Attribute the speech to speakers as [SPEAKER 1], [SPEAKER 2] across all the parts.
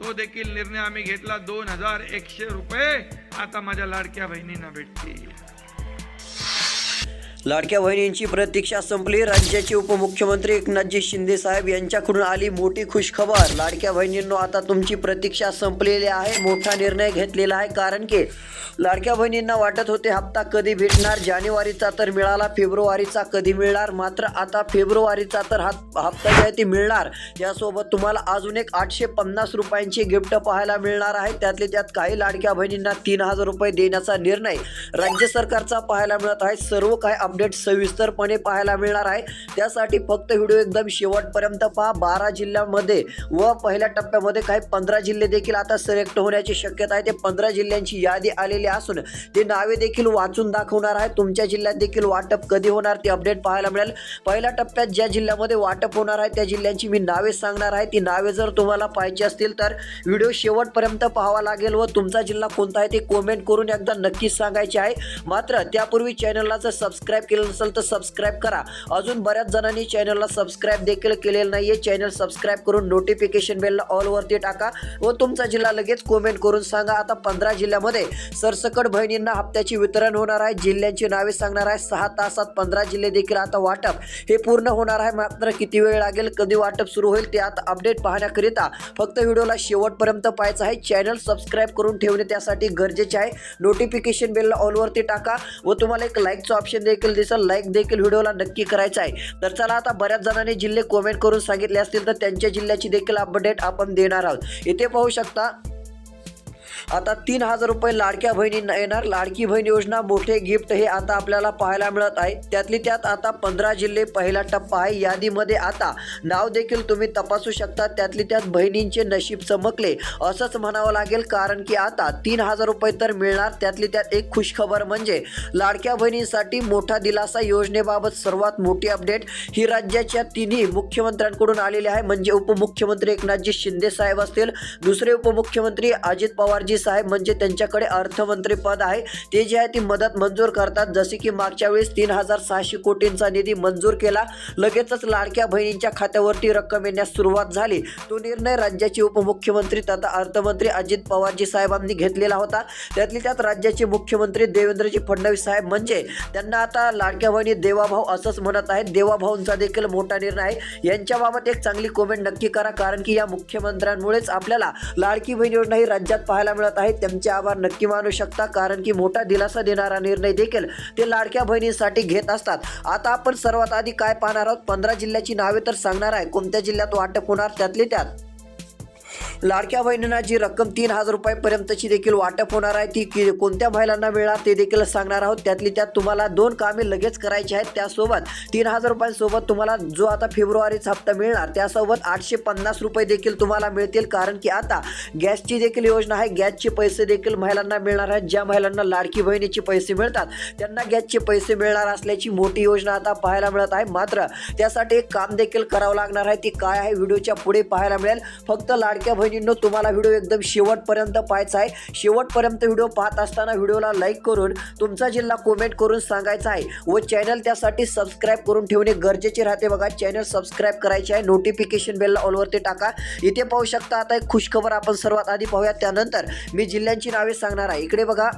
[SPEAKER 1] तो देखील निर्णय आम्ही घेतला दोन हजार एकशे रुपये. आता माझ्या लाडक्या बहिणींना भेटतील.
[SPEAKER 2] लाडक्या बहिणींची प्रतीक्षा संपली. राज्याचे उपमुख्यमंत्री एकनाथजी शिंदे साहेब यांच्याकडून आली मोठी खुशखबर. लाडक्या बहिणींनो आता तुमची प्रतीक्षा संपलेली आहे. मोठा निर्णय घेतलेला आहे. कारण की लाडक्या बहिणींना वाटत होते हप्ता कधी भेटणार? जानेवारीचा तर मिळाला फेब्रुवारीचा कधी मिळणार? मात्र आता फेब्रुवारीचा तर हा हप्ता जे आहे ते मिळणार. यासोबत तुम्हाला अजून एक आठशे पन्नास रुपयांची गिफ्ट पाहायला मिळणार आहे. त्यातले त्यात काही लाडक्या बहिणींना तीन हजार रुपये देण्याचा निर्णय राज्य सरकारचा पाहायला मिळत आहे. सर्व काही अपडेट सविस्तरपणे पाहायला मिळणार आहे. त्यासाठी फक्त व्हिडिओ एकदम शेवटपर्यंत पहा. बारा जिल्ह्यांमध्ये व पहिल्या टप्प्यामध्ये काही पंधरा जिल्हे देखील आता सिलेक्ट होण्याची शक्यता आहे. ते पंधरा जिल्ह्यांची यादी आलेली असून ते नावे देखील वाचून दाखवणार आहे. तुमच्या जिल्ह्यात देखील वाटप कधी होणार ते अपडेट पाहायला मिळेल. पहिल्या टप्प्यात ज्या जिल्ह्यामध्ये वाटप होणार आहे त्या जिल्ह्यांची मी नावे सांगणार आहे. ती नावे जर तुम्हाला पाहिजे असतील तर व्हिडिओ शेवटपर्यंत पाहावा लागेल व तुमचा जिल्हा कोणता आहे ते कमेंट करून एकदा नक्कीच सांगायचे आहे. मात्र त्यापूर्वी चॅनलला जर सबस्क्राईब केलं नसेल तर सबस्क्राईब करा. अजून बऱ्याच जणांनी चॅनलला सबस्क्राईब देखील केलेलं नाही आहे चॅनल सबस्क्राईब करून नोटिफिकेशन बेलला ऑलवरती टाका व तुमचा जिल्हा लगेच कमेंट करून सांगा. आता पंधरा जिल्ह्यामध्ये सरसकट बहिणींना हप्त्याचे वितरण होणार आहे. जिल्ह्यांची नावे सांगणार आहे. सहा तासात पंधरा जिल्हे देखील आता वाटप हे पूर्ण होणार आहे. मात्र किती वेळ लागेल? कधी वाटप सुरू होईल? ते आता अपडेट पाहण्याकरिता फक्त व्हिडिओला शेवटपर्यंत पाहायचं आहे. चॅनल सबस्क्राईब करून ठेवणे त्यासाठी गरजेचे आहे. नोटिफिकेशन बेलला ऑलवरती टाका व तुम्हाला एक लाईकचं ऑप्शन देखील दिसेल लाईक देखील व्हिडिओला नक्की करायचा आहे. तर चला आता बऱ्याच जणांनी जिल्हे कमेंट करून सांगितले असतील तर त्यांच्या जिल्ह्याची देखील अपडेट आपण देणार आहोत. इथे पाहू शकता आता तीन हजार रुपये लाडक्या बहिणींना येणार. लाडकी बहीण योजना मोठे गिफ्ट हे आता आपल्याला पाहायला मिळत आहे. त्यातली त्यात आता पंधरा जिल्हे पहिला टप्पा आहे. यादीमध्ये आता नाव देखील तुम्ही तपासू शकता. त्यातली त्यात बहिणींचे नशीब चमकले असंच म्हणावं लागेल कारण की आता तीन हजार रुपये तर मिळणार. त्यातली त्यात एक खुशखबर म्हणजे लाडक्या बहिणींसाठी मोठा दिलासा योजनेबाबत सर्वात मोठी अपडेट ही राज्याच्या तिन्ही मुख्यमंत्र्यांकडून आलेली आहे. म्हणजे उपमुख्यमंत्री एकनाथजी शिंदे साहेब असतील. दुसरे उपमुख्यमंत्री अजित पवारजी साहेब म्हणजे त्यांच्याकडे अर्थमंत्री पद आहे. ते जे आहे ती मदत मंजूर करतात. जसे की मागच्या वेळेस तीन हजार सहाशे कोटींचा निधी मंजूर केला. लगेचच लाडक्या बहिणींच्या खात्यावरती रक्कम येण्यास सुरुवात झाली. तो निर्णय राज्याचे उपमुख्यमंत्री तथा अर्थमंत्री अजित पवारजी साहेबांनी घेतलेला होता. त्यातली त्यात राज्याचे मुख्यमंत्री देवेंद्रजी फडणवीस साहेब म्हणजे त्यांना आता लाडक्या बहिणी देवाभाऊ असंच म्हणत आहेत. देवाभाऊंचा देखील मोठा निर्णय आहे. यांच्याबाबत एक चांगली कॉमेंट नक्की करा. कारण की या मुख्यमंत्र्यांमुळेच आपल्याला लाडकी बहीण योजना ही राज्यात पाहायला मिळत आहेत त्यांचे आभार नक्की मानू शकता कारण की मोठा दिलासा देणारा निर्णय देखील ते लाडक्या बहिणींसाठी घेत असतात. आता आपण सर्वात आधी काय पाहणार आहोत? पंधरा जिल्ह्याची नावे तर सांगणार आहे. कोणत्या जिल्ह्यात वाटप होणार? त्यातले त्यात. लाडक्या बहिणींना जी रक्कम तीन हजार रुपयापर्यंतची देखील वाटप होणार आहे ती कोणत्या महिलांना मिळणार ते देखील सांगणार आहोत. त्यातली त्यात तुम्हाला दोन कामे लगेच करायची आहेत. त्यासोबत तीन हजार रुपयांसोबत तुम्हाला जो आता फेब्रुवारीचा हप्ता मिळणार त्यासोबत आठशे पन्नास रुपये देखील तुम्हाला मिळतील. कारण की आता गॅसची देखील योजना आहे. गॅसचे पैसे देखील महिलांना मिळणार आहेत. ज्या महिलांना लाडकी बहिणीचे पैसे मिळतात त्यांना गॅसचे पैसे मिळणार असल्याची मोठी योजना आता पाहायला मिळत आहे. मात्र त्यासाठी एक काम देखील करावं लागणार आहे. ती काय आहे? व्हिडिओच्या पुढे पाहायला मिळेल. फक्त लाडक्या बहिणींनो तुम्हाला व्हिडिओ एकदम शेवटपर्यंत पाहायचा आहे. शेवटपर्यंत व्हिडिओ पाहत असताना व्हिडिओला लाईक करून तुमचा जिल्हा कमेंट करून सांगायचा आहे व चॅनल त्यासाठी सबस्क्राईब करून ठेवणे गरजेचे राहते बघा. चॅनल सबस्क्राईब करायचे आहे नोटिफिकेशन बेलला ऑलवरती टाका. इथे पाहू शकता आता एक खुशखबर आपण सर्वात आधी पाहूया. त्यानंतर मी जिल्ह्यांची नावे सांगणार आहे. इकडे बघा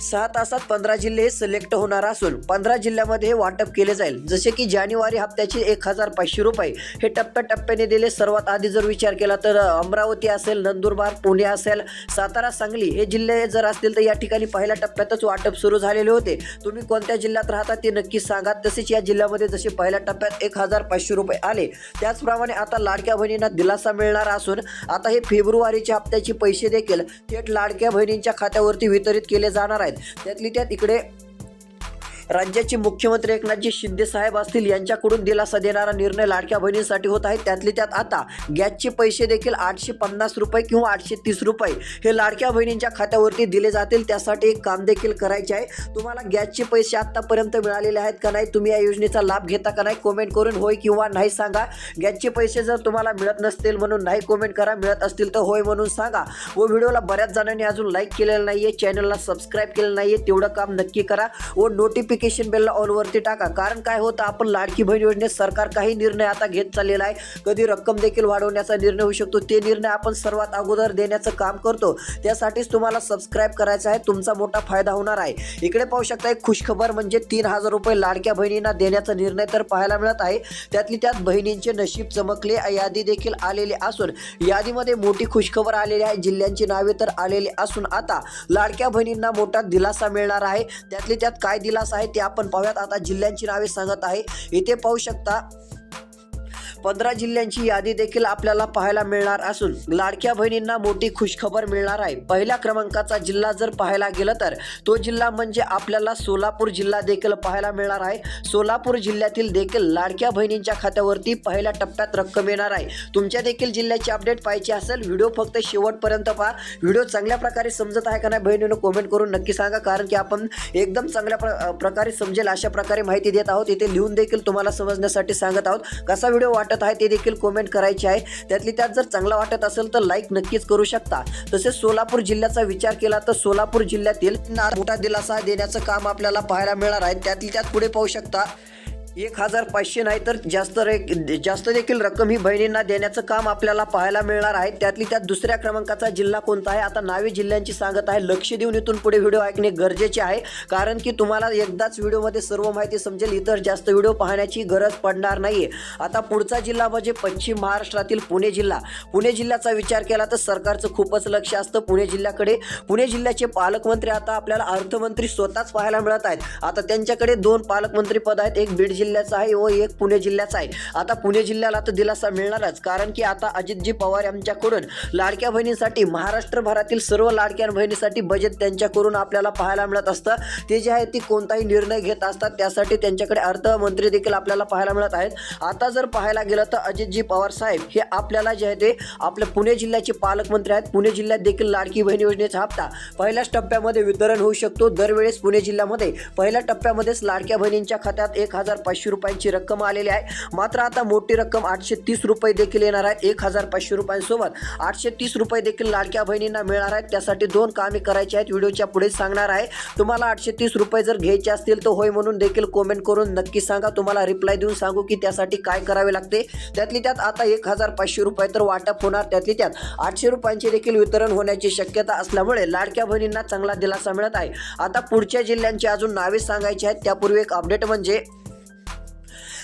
[SPEAKER 2] सहा तासात पंधरा जिल्हे सिलेक्ट होणार असून पंधरा जिल्ह्यामध्ये हे वाटप केले जाईल. जसे की जानेवारी हप्त्याचे एक हजार पाचशे रुपये. हे टप्प्याटप्प्याने दिले. सर्वात आधी जर विचार केला तर अमरावती असेल नंदुरबार पुणे असेल सातारा सांगली हे जिल्हे जर असतील तर या ठिकाणी पहिल्या टप्प्यातच वाटप सुरू झालेले होते. तुम्ही कोणत्या जिल्ह्यात राहता ते नक्की सांगा. तसेच या जिल्ह्यामध्ये जसे पहिल्या टप्प्यात एक हजार पाचशे रुपये आले त्याचप्रमाणे आता लाडक्या बहिणींना दिलासा मिळणार असून आता हे फेब्रुवारीच्या हप्त्याचे पैसे देखील थेट लाडक्या बहिणींच्या खात्यावरती वितरित केले जाणार आहे. आहेत. त्यातली त्यात इकडे राज्याचे मुख्यमंत्री एकनाथजी शिंदे साहेब असतील यांच्याकडून दिलासा देणारा निर्णय लाडक्या बहिणींसाठी होत आहे. त्यातले त्यात आता गॅसचे पैसे देखील आठशे पन्नास रुपये किंवा आठशे तीस रुपये हे लाडक्या बहिणींच्या खात्यावरती दिले जातील. त्यासाठी एक काम देखील करायचे आहे. तुम्हाला गॅसचे पैसे आत्तापर्यंत मिळालेले आहेत का नाही तुम्ही या योजनेचा लाभ घेता का नाही कमेंट करून होय किंवा नाही सांगा. गॅसचे पैसे जर तुम्हाला मिळत नसतील म्हणून नाही कमेंट करा. मिळत असतील तर होय म्हणून सांगा. व व्हिडिओला बऱ्याच जणांनी अजून लाईक केलेलं नाही आहे चॅनलला सबस्क्राईब केलं नाही आहे तेवढं काम नक्की करा. व नोटिफिकेशन नोटिफिकेशन बेलला ऑलवरती टाका. कारण काय होतं आपण लाडकी बहीण योजनेत सरकार काही निर्णय आता घेत चाललेला आहे. कधी रक्कम देखील वाढवण्याचा निर्णय होऊ शकतो. ते निर्णय आपण सर्वात अगोदर देण्याचं काम करतो. त्यासाठीच तुम्हाला सबस्क्राईब करायचं आहे. तुमचा मोठा फायदा होणार आहे. इकडे पाहू शकता एक खुशखबर म्हणजे तीन हजार रुपये लाडक्या बहिणींना देण्याचा निर्णय तर पाहायला मिळत आहे. त्यातली त्यात बहिणींचे नशीब चमकले. यादी देखील आलेली असून यादीमध्ये मोठी खुशखबर आलेली आहे. जिल्ह्यांची नावे तर आलेली असून आता लाडक्या बहिणींना मोठा दिलासा मिळणार आहे. त्यातली त्यात काय दिलासा आहे ते आपण पाहूयात. आता जिल्ह्यांची नावे सांगत आहे. इथे पाहू शकता पंधरा जिल्ह्यांची यादी देखील आपल्याला पाहायला मिळणार असून लाडक्या बहिणींना मोठी खुशखबर मिळणार आहे. पहिल्या क्रमांकाचा जिल्हा जर पाहायला गेलं तर तो जिल्हा म्हणजे आपल्याला सोलापूर जिल्हा देखील पाहायला मिळणार आहे. सोलापूर जिल्ह्यातील देखील लाडक्या बहिणींच्या खात्यावरती पहिल्या टप्प्यात रक्कम येणार आहे. तुमच्या देखील जिल्ह्याची अपडेट पाहिजे असेल व्हिडिओ फक्त शेवटपर्यंत पहा. व्हिडिओ चांगल्या प्रकारे समजत आहे का नाही बहिणीनं कमेंट करून नक्की सांगा कारण की आपण एकदम चांगल्या प्र प्रकारे समजेल अशा प्रकारे माहिती देत आहोत. इथे लिहून देखील तुम्हाला समजण्यासाठी सांगत आहोत. कसा व्हिडिओ वाटत आहे ते देखील कमेंट करायचे आहे. त्यातली त्यात जर चांगला वाटत असेल तर लाईक नक्कीच करू शकता. तसेच सोलापूर जिल्ह्याचा विचार केला तर सोलापूर जिल्ह्यातील ना- मोठा दिलासा देण्याचं काम आपल्याला पाहायला मिळणार आहे. त्यातली त्यात पुढे पाहू शकता. एक हजार पाचशे नाही तर जास्त रे जास्त देखील रक्कम ही बहिणींना देण्याचं काम आपल्याला पाहायला मिळणार आहे. त्यातली त्यात दुसऱ्या क्रमांकाचा जिल्हा कोणता आहे? आता नावे जिल्ह्यांची सांगत आहे. लक्ष देऊन इथून पुढे व्हिडिओ ऐकणे गरजेचे आहे. कारण की तुम्हाला एकदाच व्हिडिओमध्ये सर्व माहिती समजेल. इतर जास्त व्हिडिओ पाहण्याची गरज पडणार नाही आता पुढचा जिल्हा म्हणजे पश्चिम महाराष्ट्रातील पुणे जिल्हा. पुणे जिल्ह्याचा विचार केला तर सरकारचं खूपच लक्ष असतं पुणे जिल्ह्याकडे. पुणे जिल्ह्याचे पालकमंत्री आता आपल्याला अर्थमंत्री स्वतःच पाहायला मिळत आहेत. आता त्यांच्याकडे दोन पालकमंत्री पद आहेत. एक बीड जिल्हा जिल्ह्याचा आहे व एक पुणे जिल्ह्याचा आहे. आता पुणे जिल्ह्याला तर दिलासा मिळणारच. कारण की आता अजितजी पवार यांच्याकडून लाडक्या बहिणींसाठी महाराष्ट्रभरातील सर्व लाडक्या बहिणीसाठी बजेट त्यांच्याकडून आपल्याला पाहायला मिळत असतं. ते जे आहे ते कोणताही निर्णय घेत असतात. त्यासाठी त्यांच्याकडे अर्थमंत्री देखील आपल्याला पाहायला मिळत आहेत. आता जर पाहायला गेलं तर अजितजी पवार साहेब हे आपल्याला जे आहे ते आपल्या पुणे जिल्ह्याचे पालकमंत्री आहेत. पुणे जिल्ह्यात देखील लाडकी बहिणी योजनेचा हप्ता पहिल्याच टप्प्यामध्ये वितरण होऊ शकतो. दरवेळेस पुणे जिल्ह्यामध्ये पहिल्या टप्प्यामध्येच लाडक्या बहिणींच्या खात्यात एक हजार पाचशे पाचशे रुपयांची रक्कम आलेली आहे. मात्र आता मोठी रक्कम आठशे तीस रुपये देखील येणार आहे. एक हजार पाचशे रुपयांसोबत आठशे तीस रुपये देखील लाडक्या बहिणींना मिळणार आहेत. त्यासाठी दोन कामे करायची आहेत. व्हिडिओच्या पुढे सांगणार आहे. तुम्हाला आठशे तीस रुपये जर घ्यायचे असतील तर होय म्हणून देखील कमेंट करून नक्की सांगा. तुम्हाला रिप्लाय देऊन सांगू की त्यासाठी काय करावे लागते. त्यातली त्यात आता एक हजार पाचशे रुपये तर वाटप होणार. त्यातली त्यात आठशे रुपयांचे देखील वितरण होण्याची शक्यता असल्यामुळे लाडक्या बहिणींना चांगला दिलासा मिळत आहे. आता पुढच्या जिल्ह्यांची अजून नावे सांगायची आहेत. त्यापूर्वी एक अपडेट म्हणजे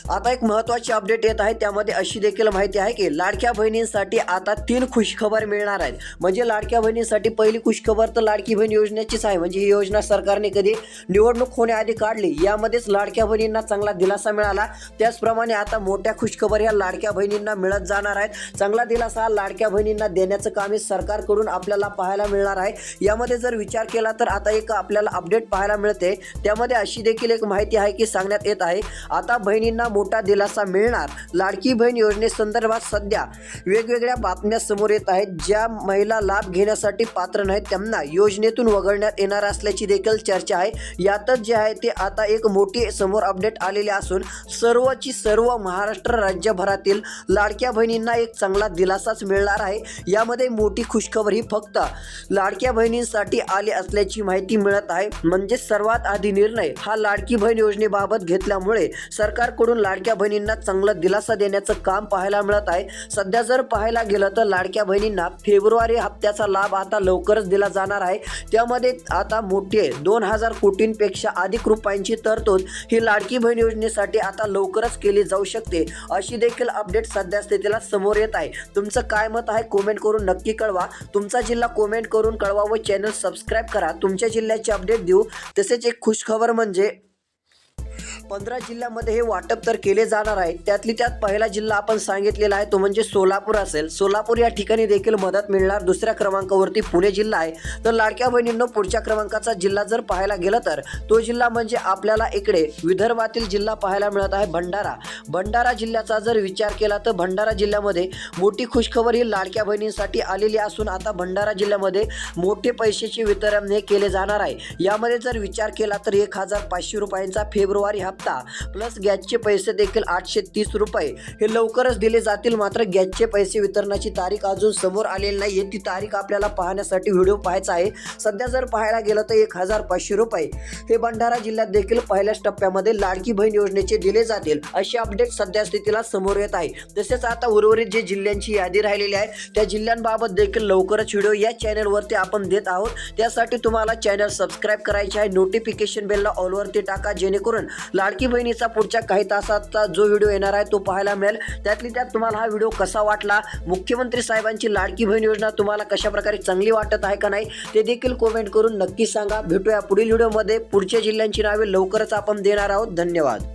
[SPEAKER 2] आता एक महत्त्वाची अपडेट येत आहे. त्यामध्ये अशी देखील माहिती आहे की लाडक्या बहिणींसाठी आता तीन खुशखबर मिळणार आहेत. म्हणजे लाडक्या बहिणींसाठी पहिली खुशखबर तर लाडकी बहीण योजनेचीच आहे. म्हणजे ही योजना सरकारने कधी निवडणूक होण्याआधी काढली यामध्येच लाडक्या बहिणींना चांगला दिलासा मिळाला. त्याचप्रमाणे आता मोठ्या खुशखबर ह्या लाडक्या बहिणींना मिळत जाणार आहेत. चांगला दिलासा हा लाडक्या बहिणींना देण्याचं काम हे सरकारकडून आपल्याला पाहायला मिळणार आहे. यामध्ये जर विचार केला तर आता एक आपल्याला अपडेट पाहायला मिळते. त्यामध्ये अशी देखील एक माहिती आहे की सांगण्यात येत आहे आता बहिणींना मोठा दिलासा मिळणार. लाडकी बहीण योजनेसंदर्भात सध्या वेगवेगळ्या बातम्या समोर येत आहेत. ज्या महिला लाभ घेण्यासाठी पात्र नाहीत त्यांना योजनेतून वगळण्यात येणार असल्याची देखील चर्चा आहे. यातच जे आहे ते आता एक मोठी समोर अपडेट आलेले असून सर्वची सर्व महाराष्ट्र राज्यभरातील लाडक्या बहिणींना एक चांगला दिलासाच मिळणार आहे. यामध्ये मोठी खुशखबर ही फक्त लाडक्या बहिणींसाठी आली असल्याची माहिती मिळत आहे. म्हणजे सर्वात आधी निर्णय हा लाडकी बहीण योजनेबाबत घेतल्यामुळे सरकारकडून लाडक्या बहिणींना चांगला दिलासा देण्याचं काम पाहायला मिळत आहे. सध्या जर पाहायला गेलं तर लाडक्या बहिणींना फेब्रुवारी हप्त्याचा लाभ आता लवकरच दिला जाणार आहे. त्यामध्ये आता मोठे दोन हजार कोटींपेक्षा अधिक रुपयांची तरतूद ही लाडकी बहीण योजनेसाठी आता लवकरच केली जाऊ शकते. अशी देखील अपडेट सध्या स्थितीला समोर येत आहे. तुमचं काय मत आहे कोमेंट करून नक्की कळवा. तुमचा जिल्हा कोमेंट करून कळवा व चॅनल सबस्क्राईब करा. तुमच्या जिल्ह्याची अपडेट देऊ. तसेच एक खुशखबर म्हणजे पंधरा जिल्ह्यामध्ये हे वाटप तर केले जाणार आहे. त्यातली त्यात पहिला जिल्हा आपण सांगितलेला आहे तो म्हणजे सोलापूर असेल. सोलापूर या ठिकाणी देखील मदत मिळणार दुसऱ्या क्रमांकावरती पुणे जिल्हा आहे. तर लाडक्या बहिणींनो पुढच्या क्रमांकाचा जिल्हा जर पाहायला गेलं तर तो जिल्हा म्हणजे आपल्याला इकडे विदर्भातील जिल्हा पाहायला मिळत आहे भंडारा. भंडारा जिल्ह्याचा जर विचार केला तर भंडारा जिल्ह्यामध्ये मोठी खुशखबर ही लाडक्या बहिणींसाठी आलेली असून आता भंडारा जिल्ह्यामध्ये मोठे पैशाचे वितरण हे केले जाणार आहे. यामध्ये जर विचार केला तर एक हजार पाचशे रुपयांचा फेब्रुवारी हा हप्ता. प्लस गॅसचे पैसे देखील आठशे तीस रुपये. हे लवकरच दिले जातील मात्र गॅसचे पैसे वितरणाची तारीख अजून समोर आलेली नाही ती तारीख आपल्याला पाहण्यासाठी व्हिडिओ पाहायचा आहे. सध्या जर पाहायला गेलं तर एक हजार पाचशे रुपये. हे भंडारा जिल्ह्यात देखील पहिल्याच टप्प्यामध्ये लाडकी बहीण योजनेचे दिले जातील. अशी अपडेट सध्या स्थितीला समोर येत आहे. तसेच आता उर्वरित जे जिल्ह्यांची यादी राहिलेली आहे त्या जिल्ह्यांबाबत देखील लवकरच व्हिडिओ या चॅनलवरती आपण देत आहोत. त्यासाठी तुम्हाला चॅनल सबस्क्राईब करायचे आहे. नोटिफिकेशन बेलला ऑलवरती टाका जेणेकरून लाडकी बहिणीचा पुढच्या काही तासाचा जो व्हिडिओ येणार आहे तो पाहायला मिळेल. त्यातली त्यात तुम्हाला हा व्हिडिओ कसा वाटला? मुख्यमंत्री साहेबांची लाडकी बहीण योजना तुम्हाला कशा प्रकारे चांगली वाटत आहे का नाही ते देखील कमेंट करून नक्की सांगा. भेटूया पुढील व्हिडिओमध्ये. पुढच्या जिल्ह्यांची नावे लवकरच आपण देणार आहोत. धन्यवाद.